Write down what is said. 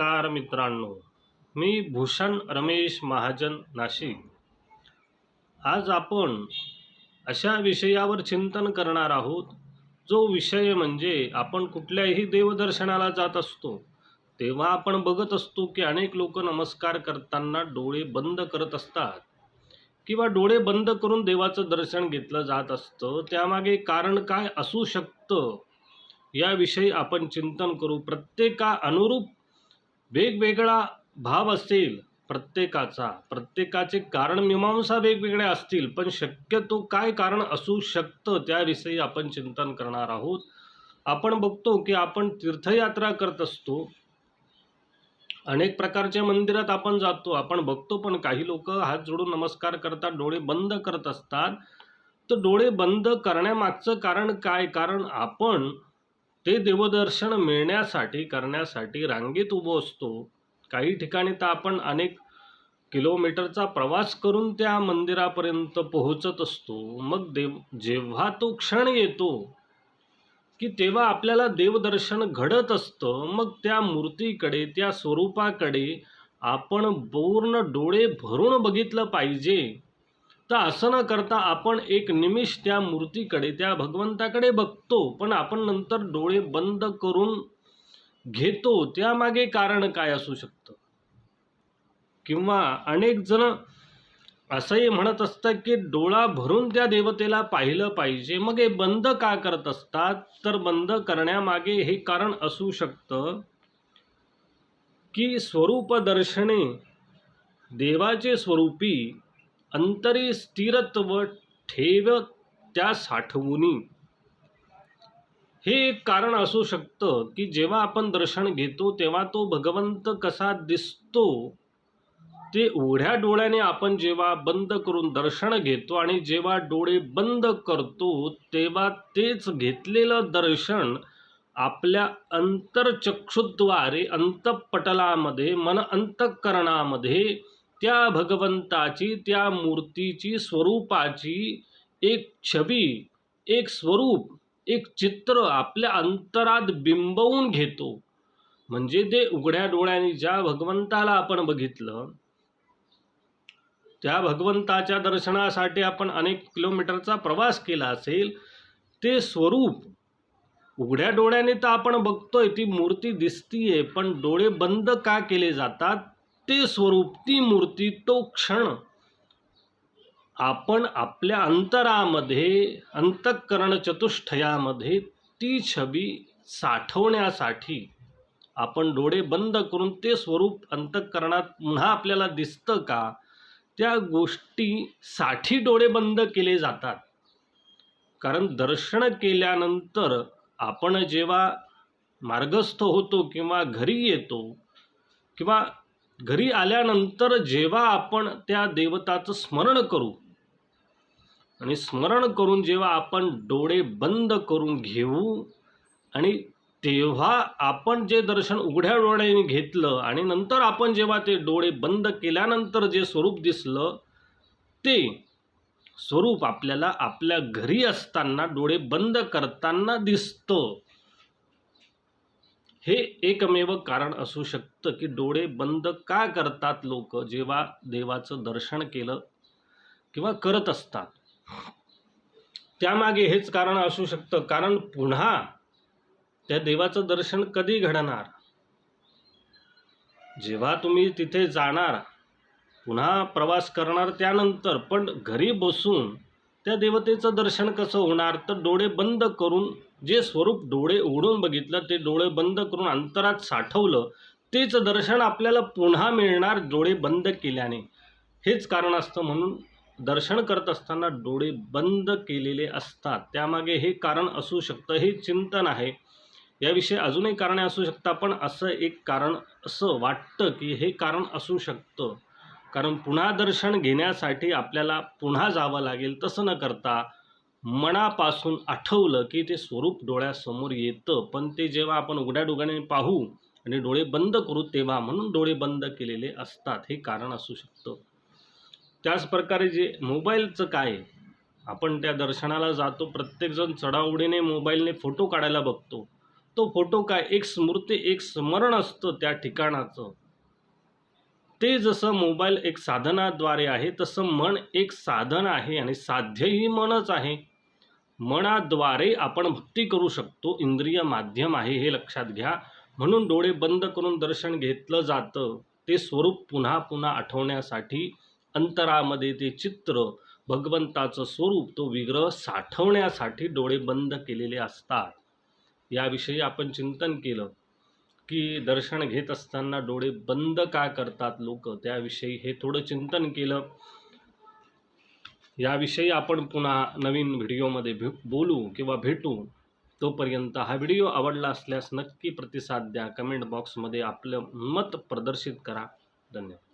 नमस्कार मित्रांनो मी भूषण रमेश महाजन नाशिक. आज आपण अशा विषयावर चिंतन करणार आहोत जो विषय म्हणजे आपण कुठल्याही देवदर्शनाला जात असतो तेव्हा आपण बघत असतो की अनेक लोक नमस्कार करताना डोळे बंद करत असतात किंवा डोळे बंद करून देवाचं दर्शन घेतलं जात असतं. त्यामागे कारण काय असू शकतं? याविषयी आपण चिंतन करू. प्रत्येका अनुरूप वेगवेगळा भाव असेल प्रत्येकाचा. प्रत्येकाचे कारण मीमांसा वेगवेगळ्या असतील पण शक्यतो काय कारण असू शकतं त्याविषयी आपण चिंतन करणार आहोत. आपण बघतो की आपण तीर्थयात्रा करत असतो. अनेक प्रकारच्या मंदिरात आपण जातो आपण बघतो पण काही लोक हात जोडून नमस्कार करतात डोळे बंद करत असतात. तर डोळे बंद करण्यामागचं कारण काय? कारण आपण ते देवदर्शन मिळण्यासाठी करण्यासाठी रांगेत उभो असतो. काही ठिकाणी तर आपण अनेक किलोमीटरचा प्रवास करून त्या मंदिरापर्यंत पोहोचत असतो. मग देव जेव्हा तो क्षण येतो की तेव्हा आपल्याला देवदर्शन घडत असतं मग त्या मूर्तीकडे त्या स्वरूपाकडे आपण पूर्ण डोळे भरून बघितलं पाहिजे. तर असं न करता आपण एक निमिष त्या मूर्तीकडे त्या भगवंताकडे बघतो पण आपण नंतर डोळे बंद करून घेतो त्यामागे कारण काय असू शकतं? किंवा अनेक जण असंही म्हणत असतात की डोळा भरून त्या देवतेला पाहिलं पाहिजे. मग हे बंद का करत असतात? तर बंद करण्यामागे हे कारण असू शकतं की स्वरूप दर्शने देवाचे स्वरूपी अंतरी स्थिरत्व ठेव त्या साठवुनी. हे एक कारण असू शकतं की जेव्हा आपण दर्शन घेतो तेव्हा तो भगवंत कसा दिसतो ते उघड्या डोळ्याने आपण जेव्हा बंद करून दर्शन घेतो आणि जेव्हा डोळे बंद करतो तेव्हा तेच घेतलेलं दर्शन आपल्या अंतरचक्षुद्वारे अंतपटलामध्ये मन अंतःकरणामध्ये त्या भगवंताची त्या मूर्तीची स्वरूपाची एक छबी एक स्वरूप एक चित्र आपल्या अंतरात बिंबवून घेतो. म्हणजे ते उघड्या डोळ्यांनी ज्या भगवंताला आपण बघितलं त्या भगवंताच्या दर्शनासाठी आपण अनेक किलोमीटरचा प्रवास केला असेल ते स्वरूप उघड्या डोळ्याने तर आपण बघतोय ती मूर्ती दिसतीये पण डोळे बंद का केले जातात? ते स्वरूप ती मूर्ती तो क्षण आपण आपल्या अंतरामध्ये अंतःकरण चतुष्टयामध्ये ती छबी साठवण्यासाठी आपण डोळे बंद करून ते स्वरूप अंतःकरणात पुन्हा आपल्याला दिसतं का? त्या गोष्टीसाठी डोळे बंद केले जातात. कारण दर्शन केल्यानंतर आपण जेव्हा मार्गस्थ होतो किंवा घरी येतो किंवा घरी आल्यानंतर जेव्हा आपण त्या देवताचं स्मरण करू आणि स्मरण करून जेव्हा आपण डोळे बंद करून घेऊ आणि तेव्हा आपण जे दर्शन उघड्या डोळ्याने घेतलं आणि नंतर आपण जेव्हा ते डोळे बंद केल्यानंतर जे स्वरूप दिसलं ते स्वरूप आपल्याला आपल्या घरी असताना डोळे बंद करताना दिसतं. हे एकमेव कारण असू शकतं की डोळे बंद का करतात लोक जेव्हा देवाचं दर्शन केलं किंवा करत असतात? त्यामागे हेच कारण असू शकतं. कारण पुन्हा त्या देवाचं दर्शन कधी घडणार? जेव्हा तुम्ही तिथे जाणार पुन्हा प्रवास करणार त्यानंतर पण घरी बसून त्या देवतेचं दर्शन कसं होणार? तर डोळे बंद करून जे स्वरूप डोळे उघडून बघितलं ते डोळे बंद करून अंतरात साठवलं तेच दर्शन आपल्याला पुन्हा मिळणार डोळे बंद केल्याने. हेच कारण असतं म्हणून दर्शन करत असताना डोळे बंद केलेले असतात. त्यामागे हे कारण असू शकतं हे चिंतन आहे. याविषयी अजूनही कारणे असू शकतात पण असं एक कारण असं वाटतं की हे कारण असू शकतं. कारण पुन्हा दर्शन घेण्यासाठी आपल्याला पुन्हा जावं लागेल तसं न करता मनापासून आठवलं की ते स्वरूप डोळ्यासमोर येतं. पण ते जेव्हा आपण उघड्या डोळ्याने पाहू आणि डोळे बंद करू तेव्हा म्हणून डोळे बंद केलेले असतात. हे कारण असू शकतं. त्याच प्रकारे जे मोबाईलचं काय आपण त्या दर्शनाला जातो प्रत्येकजण चढावडीने मोबाईलने फोटो काढायला बघतो. तो फोटो काय एक स्मृती एक स्मरण असतं त्या ठिकाणाचं. ते जसं मोबाईल एक साधनाद्वारे आहे तसं मन एक साधन आहे आणि साध्यही मनच आहे. मनाद्वारे आपण भक्ती करू शकतो. इंद्रिय माध्यम आहे हे लक्षात घ्या. म्हणून डोळे बंद करून दर्शन घेतलं जातं. ते स्वरूप पुन्हा पुन्हा आठवण्यासाठी अंतरामध्ये ते चित्र भगवंताचं स्वरूप तो विग्रह साठवण्यासाठी डोळे बंद केलेले असतात. याविषयी आपण चिंतन केलं. की दर्शन घेत असताना डोळे बंद का करतात लोक? त्याविषयी हे थोडं चिंतन केलं. याविषयी आपण पुन्हा नवीन व्हिडिओमध्ये भे बोलू किंवा भेटू. तोपर्यंत हा व्हिडिओ आवडला असल्यास नक्की प्रतिसाद द्या. कमेंट बॉक्समध्ये आपलं मत प्रदर्शित करा. धन्यवाद.